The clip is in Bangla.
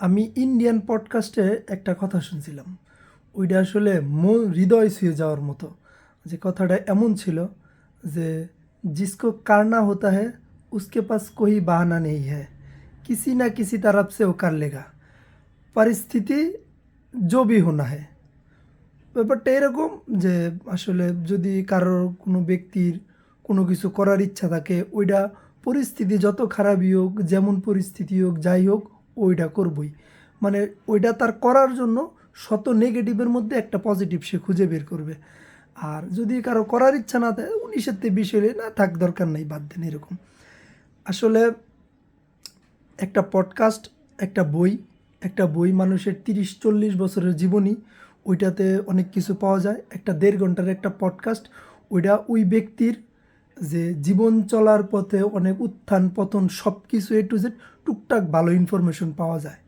আমি ইন্ডিয়ান পডকাস্টে একটা কথা শুনছিলাম ওইটা আসলে মন হৃদয় ছুঁয়ে যাওয়ার মতো যে কথাটা এমন ছিল যে जिसको करना होता है उसके पास कोई बहाना नहीं है किसी ना किसी तरफ से वो कर लेगा পরিস্থিতি जो भी होना है ব্যাপারটা এরকম যে আসলে যদি কারোর কোনো ব্যক্তির কোনো কিছু করার ইচ্ছা থাকে ওইটা পরিস্থিতি যত খারাপই হোক যেমন পরিস্থিতি হোক যাই হোক ওইটা করবই। মানে ওইটা তার করার জন্য শত নেগেটিভের মধ্যে একটা পজিটিভ সে খুঁজে বের করবে। আর যদি কারও করার ইচ্ছা না থাকে উনিশের বিশ হলে না, থাক, দরকার নেই, বাদ দেন, এরকম। আসলে একটা পডকাস্ট একটা বই একটা বই মানুষের তিরিশ, চল্লিশ বছরের জীবনী, ওইটাতে অনেক কিছু পাওয়া যায়। একটা দেড় ঘণ্টার একটা পডকাস্ট ওইটা ওই ব্যক্তির যে জীবন চলার পথে অনেক উত্থান পতন সব কিছু এ টু জেড টুকটাক ভালো ইনফরমেশন পাওয়া যায়।